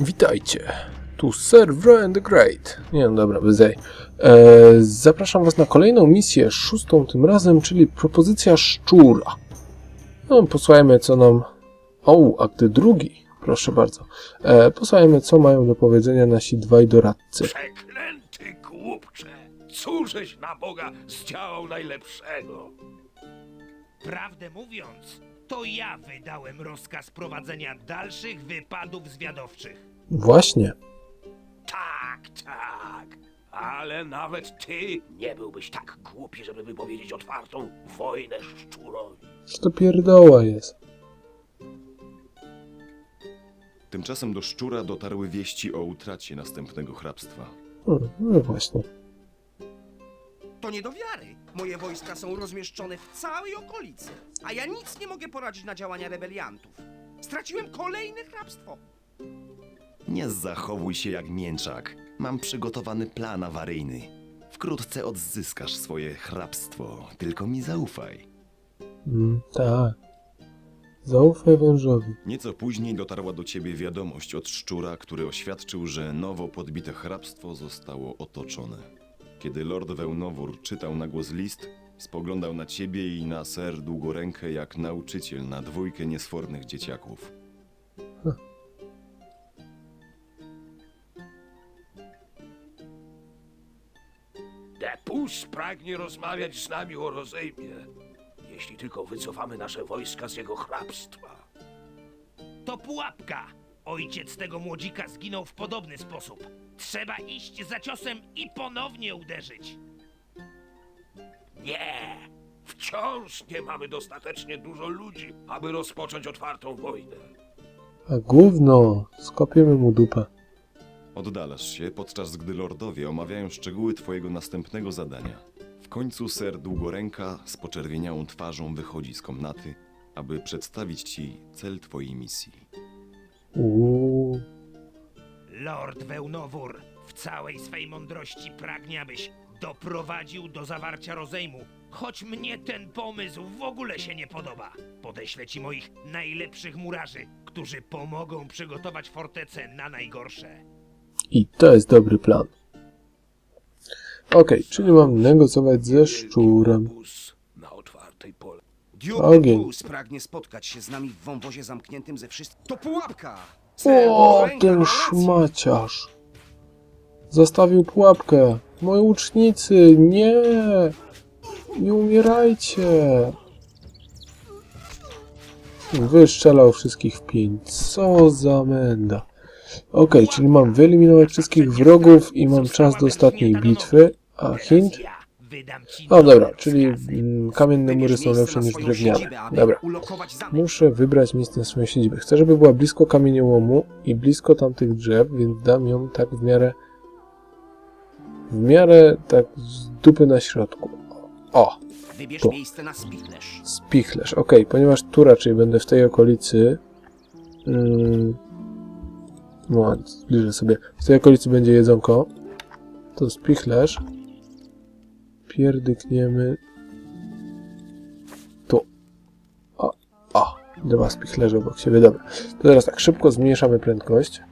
Witajcie. Tu Sir Brian the Great. Nie no dobra, bez jej. E, zapraszam was na kolejną misję, szóstą tym razem, czyli propozycja szczura. No, posłuchajmy co nam... O, akty drugi. Proszę bardzo. E, posłuchajmy co mają do powiedzenia nasi dwaj doradcy. Przeklęty głupcze! Cóżeś na Boga zdziałał najlepszego? Prawdę mówiąc, to ja wydałem rozkaz prowadzenia dalszych wypadów zwiadowczych. Właśnie. Tak, tak. Ale nawet ty nie byłbyś tak głupi, żeby wypowiedzieć otwartą wojnę szczurowi. Co to pierdoła jest? Tymczasem do szczura dotarły wieści o utracie następnego hrabstwa. Hmm, no właśnie. To nie do wiary. Moje wojska są rozmieszczone w całej okolicy, a ja nic nie mogę poradzić na działania rebeliantów. Straciłem kolejne hrabstwo. Nie zachowuj się jak mięczak. Mam przygotowany plan awaryjny. Wkrótce odzyskasz swoje hrabstwo, tylko mi zaufaj. Mm, tak. Zaufaj wężowi. Nieco później dotarła do ciebie wiadomość od szczura, który oświadczył, że nowo podbite hrabstwo zostało otoczone. Kiedy lord Wełnowór czytał na głos list, spoglądał na ciebie i na ser Długorękę jak nauczyciel na dwójkę niesfornych dzieciaków. Depus pragnie rozmawiać z nami o rozejmie. Jeśli tylko wycofamy nasze wojska z jego hrabstwa. To pułapka! Ojciec tego młodzika zginął w podobny sposób. Trzeba iść za ciosem i ponownie uderzyć. Nie! Wciąż nie mamy dostatecznie dużo ludzi, aby rozpocząć otwartą wojnę. A gówno, skopiemy mu dupę. Oddalasz się, podczas gdy lordowie omawiają szczegóły twojego następnego zadania. W końcu ser Długoręka z poczerwieniałą twarzą wychodzi z komnaty, aby przedstawić ci cel twojej misji. Uuu. Lord Wełnowór w całej swej mądrości pragnie, abyś doprowadził do zawarcia rozejmu, choć mnie ten pomysł w ogóle się nie podoba. Podeślę ci moich najlepszych murarzy, którzy pomogą przygotować fortecę na najgorsze. I to jest dobry plan. Okej, czyli mam negocjować ze szczurem. Na otwartej pole. Duke Ogień. Pragnie spotkać się z nami w wąwozie zamkniętym ze wszystkich. To pułapka! O, ten szmaciarz. Zastawił pułapkę. Moi łucznicy, nie! Nie umierajcie! Wyszczelał wszystkich w pień. Co za menda. Okej, czyli mam wyeliminować wszystkich wrogów i mam czas do ostatniej bitwy. A hint? O, dobra, nowy czyli mm, kamienne mury są lepsze niż drewniane. Dobra. Muszę wybrać miejsce na swoją siedzibę. Chcę, żeby była blisko kamieniołomu i blisko tamtych drzew, więc dam ją tak w miarę w miarę tak z dupy na środku. O, Wybierz Tu. miejsce na spichlerz. Ok, ponieważ tu raczej będę w tej okolicy. Mm, moment, zbliżę sobie. W tej okolicy będzie jedzonko. To spichlerz. Pierdykniemy. Tu. O, o. Dwa spichlerze obok siebie. Dobra. To teraz tak, szybko zmniejszamy prędkość.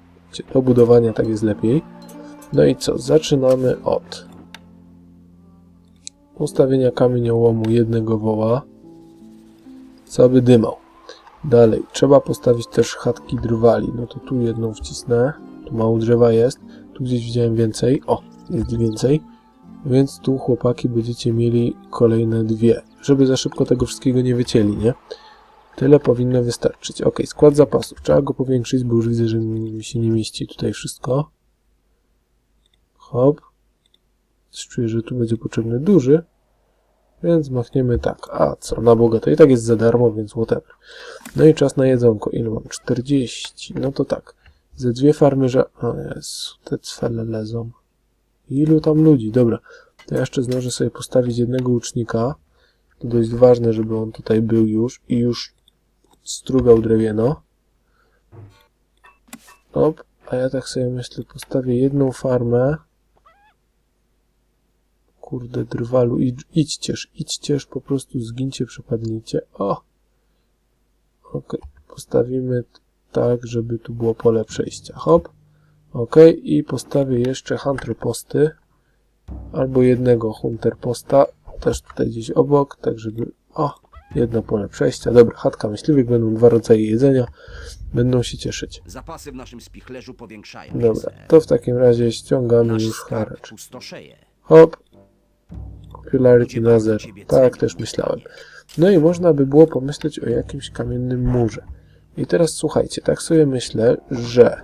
Do budowania tak jest lepiej. No i co? Zaczynamy od ustawienia kamieniołomu jednego woła co by dymał. Dalej, trzeba postawić też chatki drwali. No to tu jedną wcisnę. Tu mało drzewa jest. Tu gdzieś widziałem więcej. O, jest więcej. Więc tu chłopaki będziecie mieli kolejne dwie. Żeby za szybko tego wszystkiego nie wycięli, nie? Tyle powinno wystarczyć. Ok, skład zapasów. Trzeba go powiększyć, bo już widzę, że mi się nie mieści tutaj wszystko. Hop. Czuję, że tu będzie potrzebny duży. Więc machniemy tak. A co, na Boga, to i tak jest za darmo, więc whatever. No i czas na jedzonko. Ile mam? 40. No to tak. Ze dwie farmy, że... O Jezu, te cwele lezą. Ilu tam ludzi? Dobra. To ja jeszcze zdążę sobie postawić jednego łucznika. To dość ważne, żeby on tutaj był już i już strugał drewieno. Op. A ja tak sobie myślę, postawię jedną farmę. Kurde, drwalu, idź, idźcież, idźcież, po prostu zgincie, przepadnijcie. O! Okej, postawimy tak, żeby tu było pole przejścia. Hop. Ok, i postawię jeszcze hunter posty, albo jednego hunter posta, też tutaj gdzieś obok, tak żeby, o, jedno pole przejścia. Dobra, chatka myśliwych, będą dwa rodzaje jedzenia, będą się cieszyć. Zapasy w naszym spichlerzu powiększają się, Dobra, to w takim razie ściągamy Nasz już skarb haracz. pustoszeje. Hop. Popularity na bardzo zero. ciebie Tak, cenią, też myślałem. No i można by było pomyśleć o jakimś kamiennym murze. I teraz słuchajcie, tak sobie myślę, że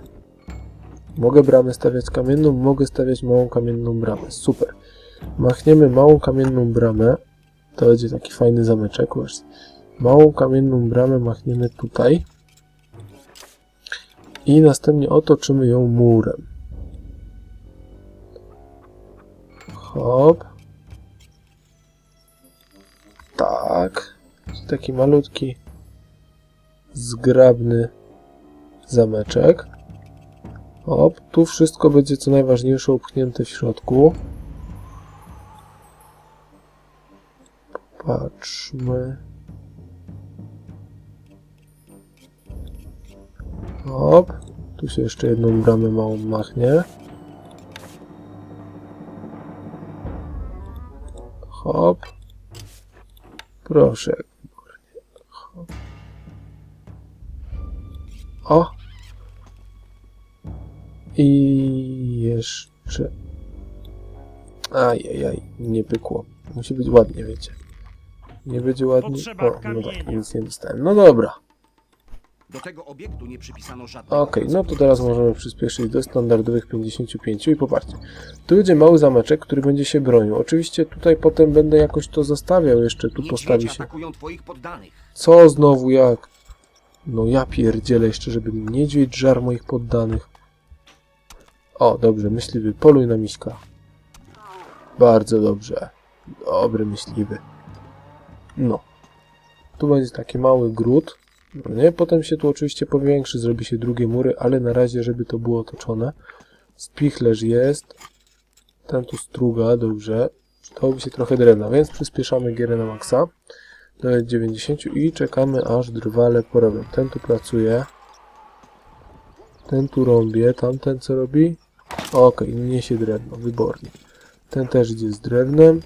mogę bramę stawiać kamienną, mogę stawiać małą kamienną bramę. Super. Machniemy małą kamienną bramę. To będzie taki fajny zameczek. Właśnie. Małą kamienną bramę machniemy tutaj. I następnie otoczymy ją murem. Hop. Tak. Taki malutki, zgrabny zameczek. Hop. Tu wszystko będzie co najważniejsze upchnięte w środku. Patrzmy. Hop. Tu się jeszcze jedną bramę małą machnie. Hop. Proszę. Hop. O. I jeszcze. Ajajaj, nie pykło. Musi być ładnie, wiecie. Nie będzie ładnie. O, no tak, nic nie dostałem. No dobra. Do tego obiektu nie przypisano żadnego... Okej, no to teraz możemy przyspieszyć do standardowych 55 i popatrzcie. Tu będzie mały zameczek, który będzie się bronił. Oczywiście tutaj potem będę jakoś to zostawiał jeszcze, tu postawi się. atakują twoich poddanych. Co znowu jak? No ja pierdzielę jeszcze, żeby niedźwiedź żar moich poddanych. O, dobrze, myśliwy, poluj na miśka. Bardzo dobrze. Dobry myśliwy. No. Tu będzie taki mały gród. No nie? Potem się tu oczywiście powiększy, zrobi się drugie mury, ale na razie, żeby to było otoczone. Spichlerz jest. Ten tu struga, dobrze. Przydałoby się trochę drewna, więc przyspieszamy gierę na maksa do 90 i czekamy aż drwale porobią. Ten tu pracuje. Ten tu rąbie. Tamten co robi? Okej, niesie drewno, wybornie. Ten też idzie z drewnem.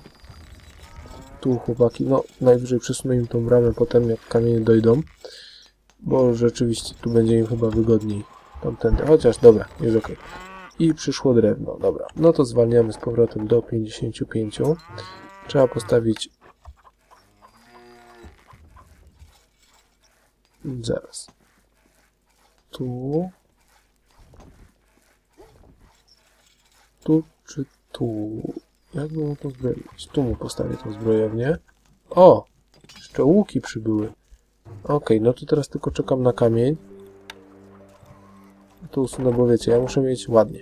Tu chłopaki, no najwyżej przesunę im tą bramę potem jak kamienie dojdą. Bo rzeczywiście tu będzie im chyba wygodniej. Tamtędy, chociaż dobra, jest ok. I przyszło drewno, dobra. No to zwalniamy z powrotem do 55. Trzeba postawić Zaraz. Tu. Tu czy tu? Jak mu to zbroić? Tu mu postawię tą zbrojownię. O! Jeszcze łuki przybyły. Okej, no to teraz tylko czekam na kamień. To usunę, bo wiecie, ja muszę mieć ładnie.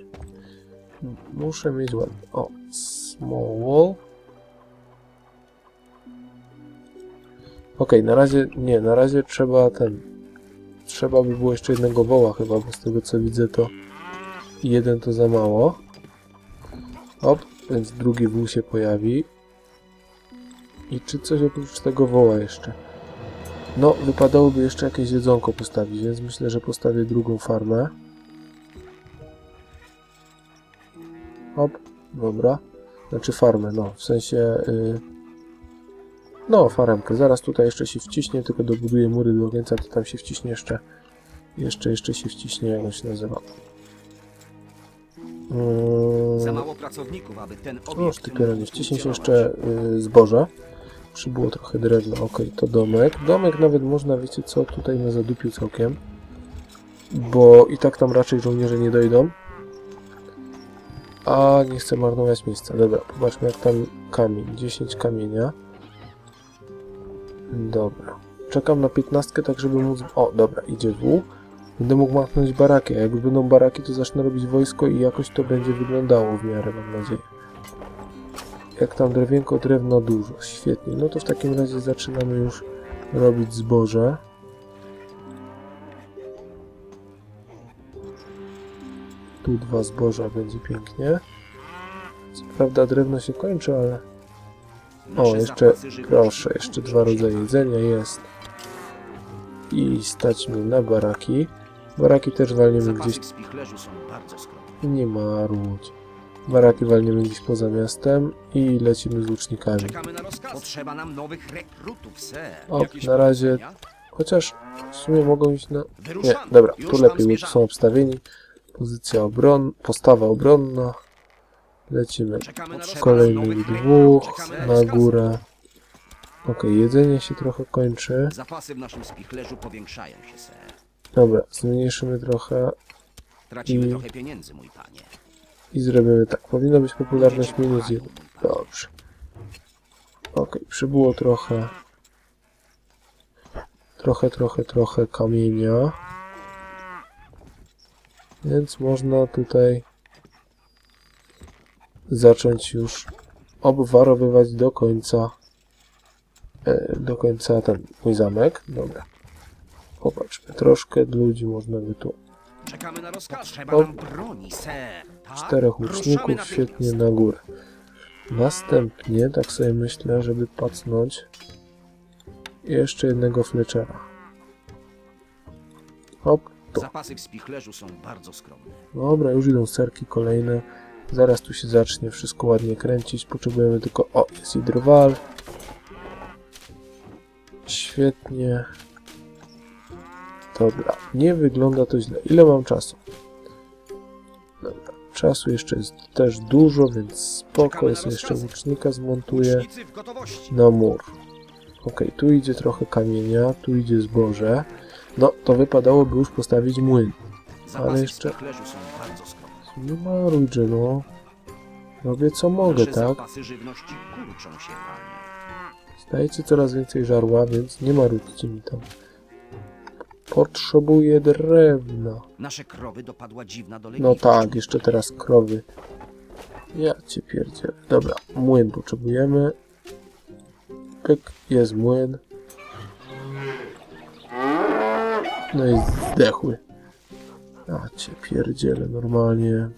Muszę mieć ładnie. O, small wall. Okej, na razie, nie, na razie trzeba ten, trzeba by było jeszcze jednego woła chyba, bo z tego co widzę to jeden to za mało. Hop, więc drugi wół się pojawi. I czy coś oprócz tego woła jeszcze? No, wypadałoby jeszcze jakieś jedzonko postawić, więc myślę, że postawię drugą farmę. Hop, dobra. Znaczy farmę, no, w sensie... Yy, no, faremkę. Zaraz tutaj jeszcze się wciśnie, tylko dobuduję mury do końca, to tam się wciśnie jeszcze. Jeszcze, jeszcze się wciśnie, jak on się nazywa. Za mało pracowników, aby ten no, obiekt sztykiera nie mógł wciśnie się funkcjonować. jeszcze y, zboże. Przybyło trochę drewna, ok, to domek. Domek nawet można, wiecie co, tutaj na zadupiu całkiem. Bo i tak tam raczej żołnierze nie dojdą. A nie chcę marnować miejsca. Dobra, popatrzmy jak tam kamień. 10 kamienia. Dobra. Czekam na 15, tak żeby móc... O, dobra, idzie wół. Będę mógł machnąć baraki, a jak będą baraki, to zacznę robić wojsko i jakoś to będzie wyglądało w miarę, mam nadzieję. Jak tam drewienko, drewna dużo. Świetnie. No to w takim razie zaczynamy już robić zboże. Tu dwa zboża będzie pięknie. Co prawda drewno się kończy, ale... O, jeszcze, proszę, jeszcze dwa rodzaje jedzenia jest. I stać mi na baraki. Baraki też walniemy gdzieś. Nie marudź. Baraki walniemy gdzieś poza miastem i lecimy z łucznikami. Czekamy na razie-? Chociaż w sumie mogą iść na... Nie, dobra, tu lepiej są obstawieni. Pozycja obron... Postawa obronna. Lecimy kolejnych dwóch na górę. Okej, jedzenie się trochę kończy. Zapasy w naszym spichlerzu powiększają się, ser. Dobra, zmniejszymy trochę Tracimy I- trochę pieniędzy, mój panie. i zrobimy tak. Powinna być popularność minus kochają, jeden. mój panie. Dobrze. Okej, przybyło trochę. Trochę, trochę, trochę kamienia. Więc można tutaj zacząć już obwarowywać do końca e, do końca ten mój zamek. Dobra. Popatrzmy, troszkę ludzi można by tu. Czekamy na rozkaz. Trzeba O. nam broni, ser. Tak? Czterech łuczników, świetnie na górę. Następnie, tak sobie myślę, żeby pacnąć jeszcze jednego fleczera. Hop, to. Zapasy w spichlerzu są bardzo skromne. Dobra, już idą serki kolejne. Zaraz tu się zacznie wszystko ładnie kręcić. Potrzebujemy tylko... O, jest i drwal. Świetnie. Dobra, nie wygląda to źle. Ile mam czasu? Dobra, czasu jeszcze jest też dużo, więc spoko. Jest jeszcze łucznika zmontuję na mur. Ok, tu idzie trochę kamienia, tu idzie zboże. No, to wypadałoby już postawić młyn. Ale jeszcze-. Nie marudźże, no. Robię co mogę, tak? Stajecie coraz więcej żarła, więc nie marudźcie mi tam. Potrzebuję drewna. Nasze krowy dopadła dziwna No dolegliwość. tak, jeszcze teraz krowy. Ja cię pierdzielę. Dobra, młyn potrzebujemy. Pyk, jest młyn. No i zdechły. Ja cię pierdzielę, normalnie.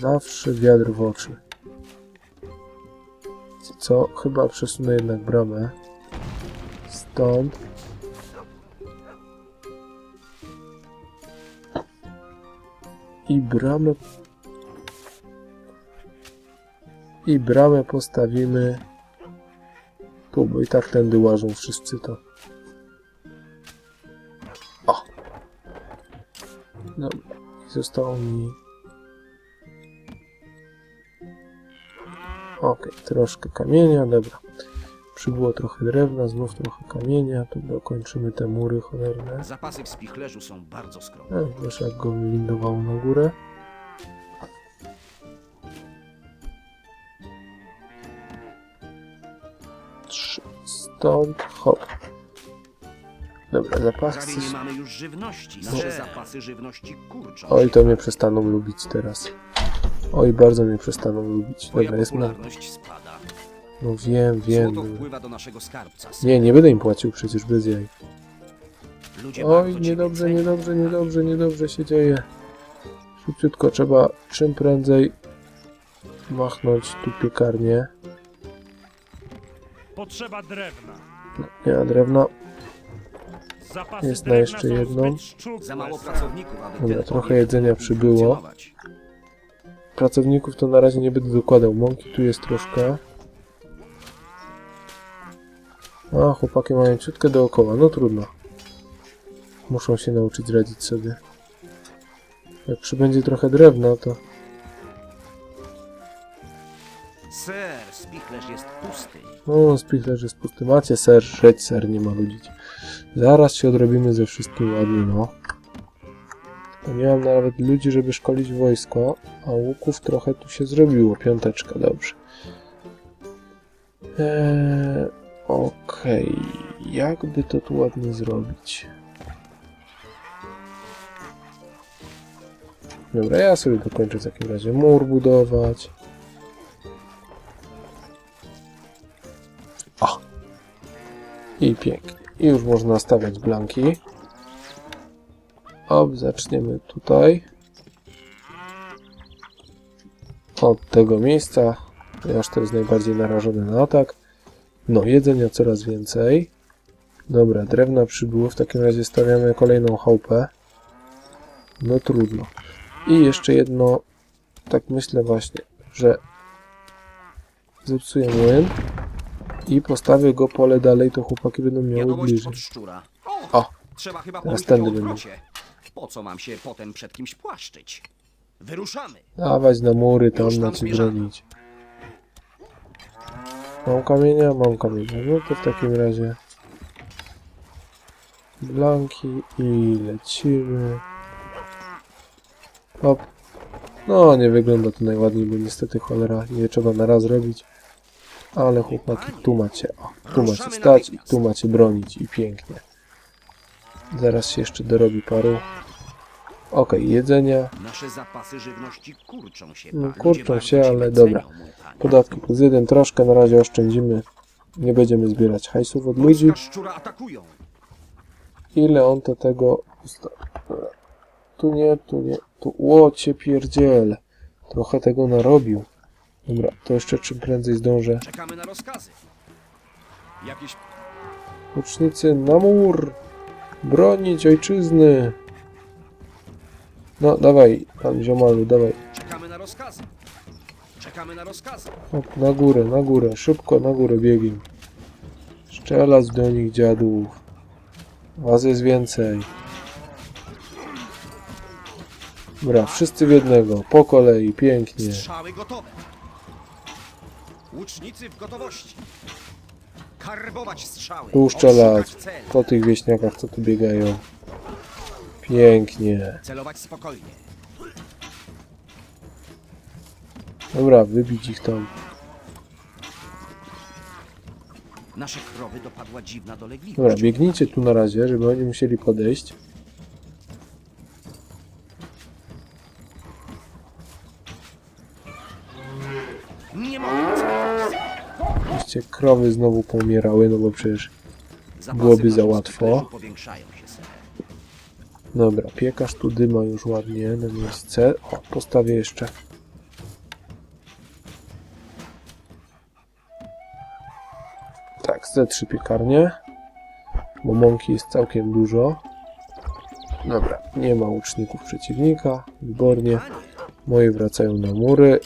Zawsze wiatr w oczy. Co? Chyba przesunę jednak bramę. Stąd. I bramę. I bramę postawimy. Tu, bo i tak tędy łażą wszyscy to. O! Dobra. Zostało mi. Okej, troszkę kamienia, dobra. Przybyło trochę drewna, znów trochę kamienia. Tu dokończymy te mury cholerne. Zapasy w spichlerzu są bardzo skromne. E, wiesz jak go wywindowało na górę. Trzy. Stąd, hop. Dobra, Prawie zapasy. nie mamy już żywności. Nasze zapasy żywności kurczą Oj, się. to mnie przestaną lubić teraz. Oj, bardzo mnie przestaną lubić. Twoja Dobra, jest na... popularność spada. No wiem, wiem. Złoto wpływa do naszego skarbca. Nie, nie będę im płacił przecież bez jaj. Ludzie Oj, bardzo niedobrze, cenią. niedobrze, niedobrze, niedobrze się dzieje. Szybciutko trzeba czym prędzej machnąć tu piekarnię. Potrzeba drewna. Nie ma drewna. Zapasy Jest na drewna jeszcze są jedną. zbyt szczupłe, Za mało pracowników, aby Dobra, trochę jedzenia przybyło. funkcjonować. Pracowników to na razie nie będę dokładał. Mąki tu jest troszkę. A, chłopaki mają ciutkę dookoła. No trudno. Muszą się nauczyć radzić sobie. Jak przybędzie trochę drewna, to... Ser, spichlerz jest pusty. No, spichlerz jest pusty. Macie ser, żreć ser, nie ma ludzić. Zaraz się odrobimy ze wszystkim ładnie, no. Nie mam nawet ludzi, żeby szkolić wojsko, a łuków trochę tu się zrobiło. Piąteczka, dobrze. Eee, Okej, jakby to tu ładnie zrobić? Dobra, ja sobie dokończę w takim razie mur budować. O! I pięknie. I już można stawiać blanki. Op, zaczniemy tutaj. Od tego miejsca, ponieważ to jest najbardziej narażone na atak. No, jedzenia coraz więcej. Dobra, drewna przybyło, w takim razie stawiamy kolejną chałupę. No trudno. I jeszcze jedno, tak myślę właśnie, że zepsuję młyn i postawię go pole dalej, to chłopaki będą miały bliżej. O, trzeba chyba teraz tędy odwrocie. Po co mam się potem przed kimś płaszczyć? Wyruszamy. dawać na mury, tam na zmierzamy. bronić. Mam kamienia? Mam kamienia. No to w takim razie blanki i lecimy. Hop. No, nie wygląda to najładniej, bo niestety cholera nie trzeba na raz robić. Ale chłopaki, tu macie, o, tu macie stać i tu macie bronić i pięknie. Zaraz się jeszcze dorobi paru. Okej, jedzenia. Nasze zapasy żywności kurczą się. No, kurczą się, ale dobra. Podatki plus jeden, troszkę na razie oszczędzimy. Nie będziemy zbierać hajsów od ludzi. Ile on to tego. Tu nie, tu nie, tu łocie pierdziel. Trochę tego narobił. Dobra, to jeszcze czym prędzej zdążę. Czekamy na rozkazy. Jakieś Łucznicy na mur! Bronić ojczyzny! No, dawaj, pan ziomalu, dawaj. Czekamy na rozkazy. Czekamy na rozkazy. Hop, na górę, na górę, szybko na górę biegiem. Strzelać do nich dziadów. Was jest więcej. Dobra, wszyscy w jednego, po kolei, pięknie. Strzały gotowe. Łucznicy w gotowości. Karbować strzały. Tu cel. po tych wieśniakach, co tu biegają. Pięknie. Celować spokojnie. Dobra, wybić ich tam. Nasze krowy dopadła dziwna dolegliwość. Dobra, biegnijcie tu na razie, żeby oni musieli podejść. Nie mogę. Oczywiście krowy znowu pomierały, no bo przecież... Zapasy Byłoby za naszych łatwo. Powiększają się. Dobra, piekarz tu dyma już ładnie na miejsce. O, postawię jeszcze. Tak, ze trzy piekarnie. Bo mąki jest całkiem dużo. Dobra, nie ma łuczników przeciwnika. Wybornie. Moje wracają na mury.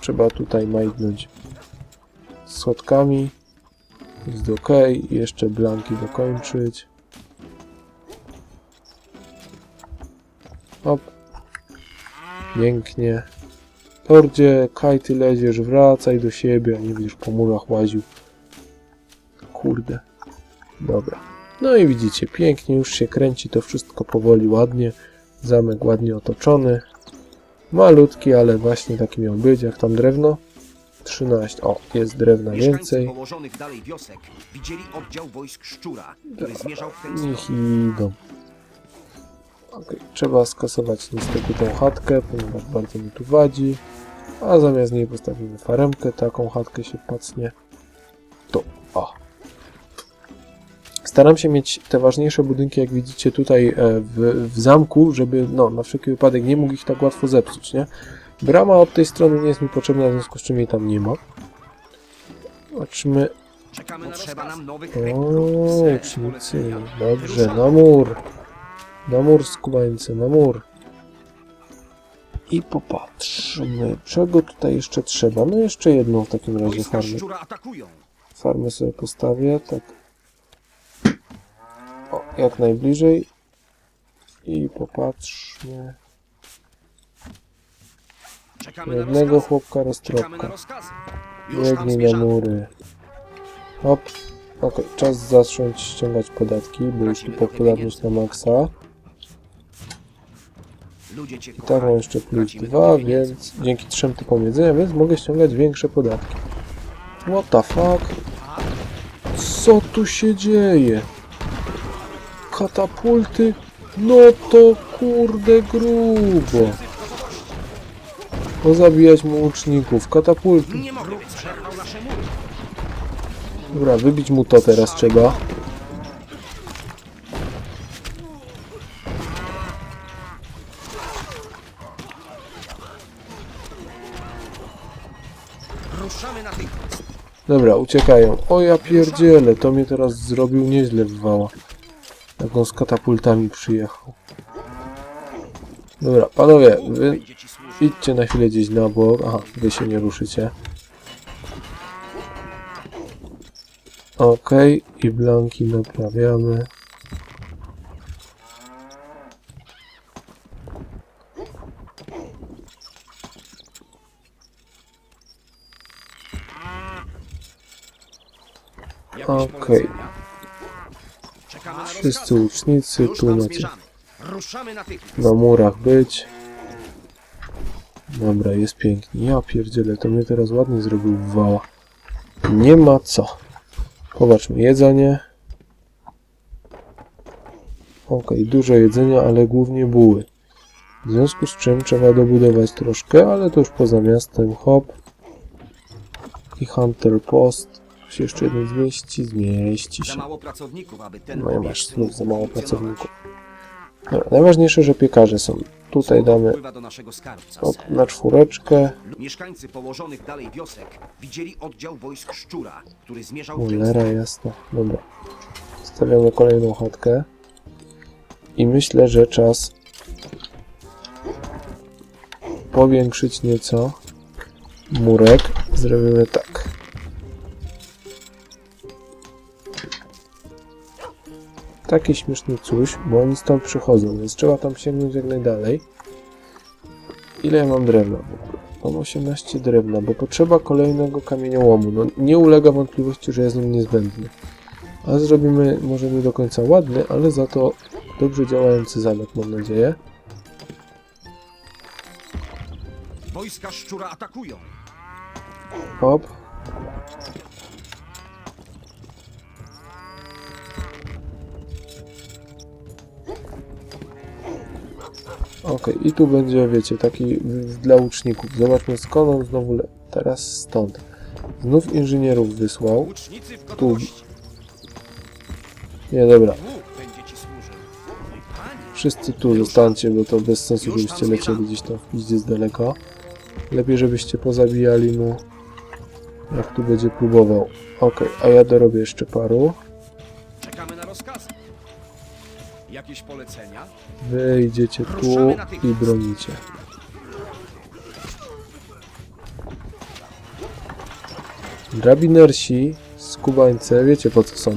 Trzeba tutaj majdnąć schodkami. Jest ok. Jeszcze blanki dokończyć. Pięknie. Tordzie, kaj ty leziesz, wracaj do siebie, a nie będziesz po murach łaził. Kurde. Dobra. No i widzicie, pięknie już się kręci to wszystko powoli, ładnie. Zamek ładnie otoczony. Malutki, ale właśnie taki miał być. Jak tam drewno? 13. O, jest drewna więcej. położonych dalej Okej, trzeba skasować niestety tą chatkę, ponieważ bardzo mi tu wadzi. A zamiast niej postawimy faremkę, taką chatkę się pacnie. Tu, o. Staram się mieć te ważniejsze budynki, jak widzicie tutaj e, w, w zamku, żeby no, na wszelki wypadek nie mógł ich tak łatwo zepsuć, nie? Brama od tej strony nie jest mi potrzebna, w związku z czym jej tam nie ma. Zobaczmy, Czekamy na ucznicy. Dobrze, na mur. Na mur, skubańcy, na mur. I popatrzmy, czego tutaj jeszcze trzeba. No jeszcze jedną w takim razie farmę. Farmę sobie postawię, tak. O, jak najbliżej. I popatrzmy. Jednego chłopka roztropka. Biegnie na mury. Hop. Ok, czas zacząć ściągać podatki, bo już tu popularność na maksa. I tak kochają. mam jeszcze plus Tracimy 2, trochę pieniędzy. więc dzięki trzem typom jedzenia, więc mogę ściągać większe podatki. What the fuck? Co tu się dzieje? Katapulty? No to kurde grubo. Pozabijać mu łuczników. Katapulty. Dobra, wybić mu to teraz trzeba. Dobra, uciekają. O ja pierdzielę, to mnie teraz zrobił nieźle w wała. Jak on z katapultami przyjechał. Dobra, panowie, wy idźcie na chwilę gdzieś na bok. Aha, wy się nie ruszycie. Okej, i blanki naprawiamy. Jakieś Okej. polecenia? Czekamy na Wszyscy rozkazy. łucznicy, Już tu tam macie zmierzamy. Ruszamy natychmiast. na murach być. Dobra, jest pięknie. Ja pierdzielę, to mnie teraz ładnie zrobił wała. Nie ma co. Popatrzmy, jedzenie. Okej, dużo jedzenia, ale głównie buły. W związku z czym trzeba dobudować troszkę, ale to już poza miastem. Hop. I Hunter Post. Się jeszcze jeden zmieści? Zmieści Za się. mało pracowników, aby ten No i masz znów za mało pracowników. Dobra, najważniejsze, że piekarze są. Tutaj damy wpływa do naszego skarbca, od, ser. na czwóreczkę. Mieszkańcy położonych dalej wiosek widzieli oddział wojsk Szczura, który zmierzał w Cholera Gęstę. jasna. Dobra. Stawiamy kolejną chatkę. I myślę, że czas powiększyć nieco murek. Zrobimy tak. Taki śmieszny coś, bo oni stąd przychodzą, więc trzeba tam sięgnąć jak najdalej. Ile ja mam drewna w ogóle? Mam 18 drewna, bo potrzeba kolejnego kamieniołomu. No, nie ulega wątpliwości, że jest on niezbędny. A zrobimy może nie do końca ładny, ale za to dobrze działający zamek, mam nadzieję. Wojska Szczura atakują. Hop. Okej, i tu będzie, wiecie, taki dla łuczników. Zobaczmy skąd on znowu le... Teraz stąd. Znów inżynierów wysłał. Gotowości. Nie, dobra. Wszyscy tu zostańcie, bo to bez sensu, żebyście lecieli gdzieś tam w piździe z daleka. Lepiej, żebyście pozabijali mu, jak tu będzie próbował. Okej, a ja dorobię jeszcze paru. Jakieś polecenia? Wy idziecie tu i bronicie. Drabinersi, skubańce, wiecie po co są.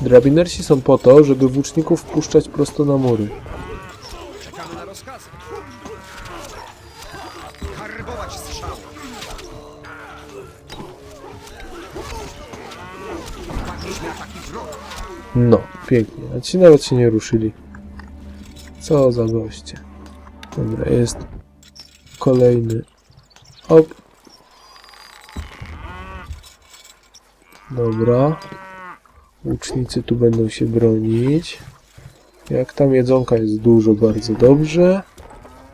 Drabinersi są po to, żeby włóczników wpuszczać prosto na mury. Pięknie. A ci nawet się nie ruszyli. Co za goście. Dobra, jest kolejny. Hop. Dobra. Łucznicy tu będą się bronić. Jak tam jedzonka jest dużo, bardzo dobrze.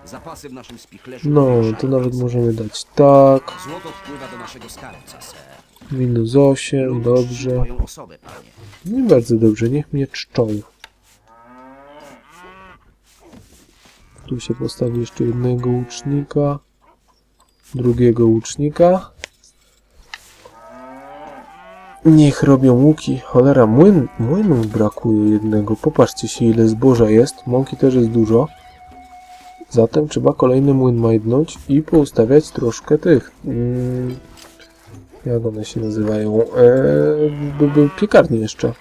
Zapasy w naszym spichlerzu. No, to nawet możemy dać tak. Złoto wpływa do naszego skarbca, ser. Minus 8, Lud czci dobrze. Osobę. Nie bardzo dobrze, niech mnie czczą. Tu się postawi jeszcze jednego łucznika. Drugiego łucznika. Niech robią łuki. Cholera, młyn, młynów brakuje jednego. Popatrzcie się ile zboża jest. Mąki też jest dużo. Zatem trzeba kolejny młyn majdnąć i poustawiać troszkę tych. Mm, jak one się nazywają? Eee, piekarnie jeszcze.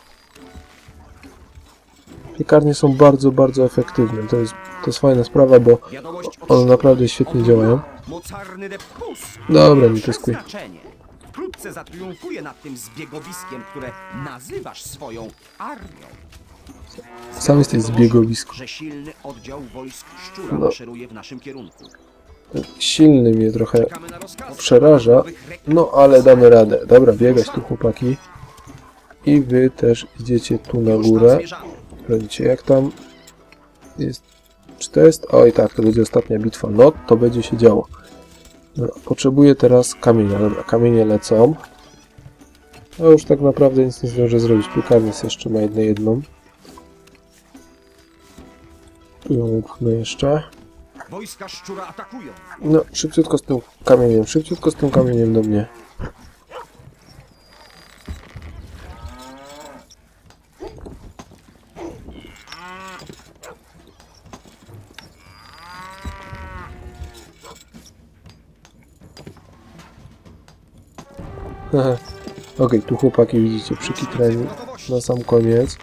Piekarnie są bardzo, bardzo efektywne. To jest, to jest fajna sprawa, bo one naprawdę świetnie działają. Dobra, nie. Przeznaczenie. Wkrótce zatriumfuje nad tym zbiegowiskiem, które nazywasz swoją armią. Sam jesteś zbiegowisko. Że silny oddział wojsk Szczura No. maszeruje w naszym kierunku. Silny mnie trochę przeraża. No, ale damy radę. Dobra, biegać tu chłopaki. I wy też idziecie tu na górę. Bronicie. Jak tam jest... Czy to jest? Oj tak, to będzie ostatnia bitwa. No, to będzie się działo. Dobra, potrzebuję teraz kamienia. Dobra, kamienie lecą. No już tak naprawdę nic nie zdążę zrobić. Piekarnic jeszcze ma jedną jedną. Tu ją upchnę jeszcze. Wojska szczura atakują. No, szybciutko z tym kamieniem, szybciutko z tym kamieniem do mnie. Okej, okay, tu chłopaki widzicie, przykitrali na sam koniec.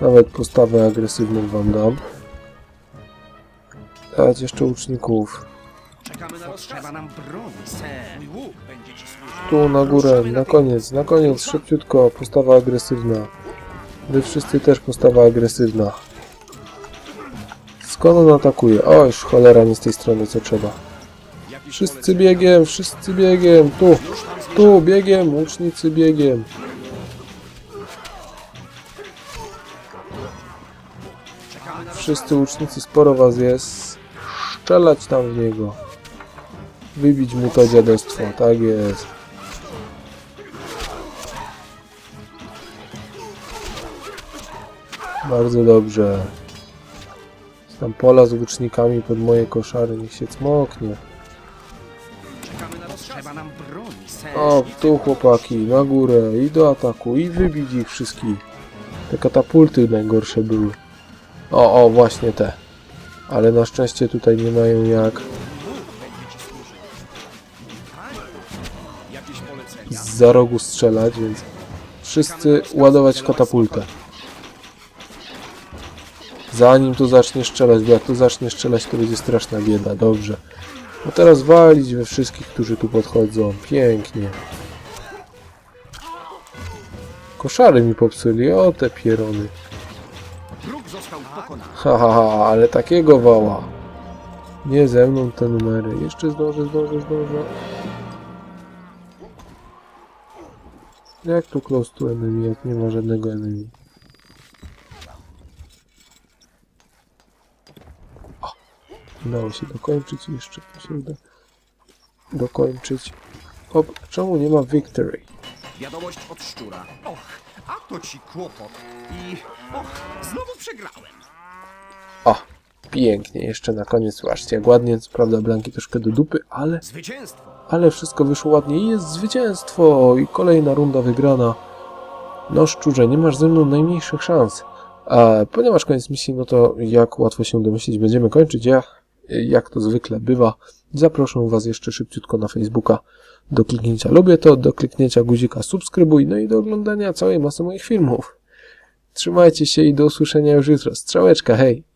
Nawet postawę agresywną wam dam będzie ci służył. Tu na górę, na koniec, na koniec, szybciutko, postawa agresywna. Wy wszyscy też postawa agresywna. Skąd on atakuje? O, już cholera nie z tej strony, co trzeba. Wszyscy biegiem, wszyscy biegiem, tu, tu, biegiem, łucznicy biegiem. Wszyscy łucznicy, sporo was jest. Strzelać tam w niego. Wybić mu to dziadostwo, tak jest. Bardzo dobrze. Tam pola z łucznikami pod moje koszary, niech się cmoknie. O, tu chłopaki, na górę i do ataku i wybić ich wszystkich. Te katapulty najgorsze były. O, o, właśnie te. Ale na szczęście tutaj nie mają jak za rogu strzelać, więc wszyscy ładować katapultę. Zanim to zacznie strzelać, bo jak to zacznie strzelać, to będzie straszna bieda. Dobrze. No teraz walić we wszystkich, którzy tu podchodzą. Pięknie. Koszary mi popsuli, o te pierony. Został pokonany. Ha, ha, ha, ale takiego wała. Nie ze mną te numery. Jeszcze zdążę, zdążę, zdążę. Jak tu close to enemy, jak nie ma żadnego enemy? O, udało się dokończyć, jeszcze to się uda dokończyć. O, czemu nie ma victory? Wiadomość od szczura. Och, to ci kłopot. I... Och, znowu przegrałem. O, pięknie, jeszcze na koniec, zobaczcie, jak ładnie, co prawda Blanki troszkę do dupy, ale Zwycięstwo. Ale wszystko wyszło ładnie i jest zwycięstwo i kolejna runda wygrana. No szczurze, nie masz ze mną najmniejszych szans. A ponieważ koniec misji, no to jak łatwo się domyślić, będziemy kończyć. Ja, jak to zwykle bywa, zaproszę Was jeszcze szybciutko na Facebooka do kliknięcia lubię to, do kliknięcia guzika subskrybuj, no i do oglądania całej masy moich filmów. Trzymajcie się i do usłyszenia już jutro. Strzałeczka, hej!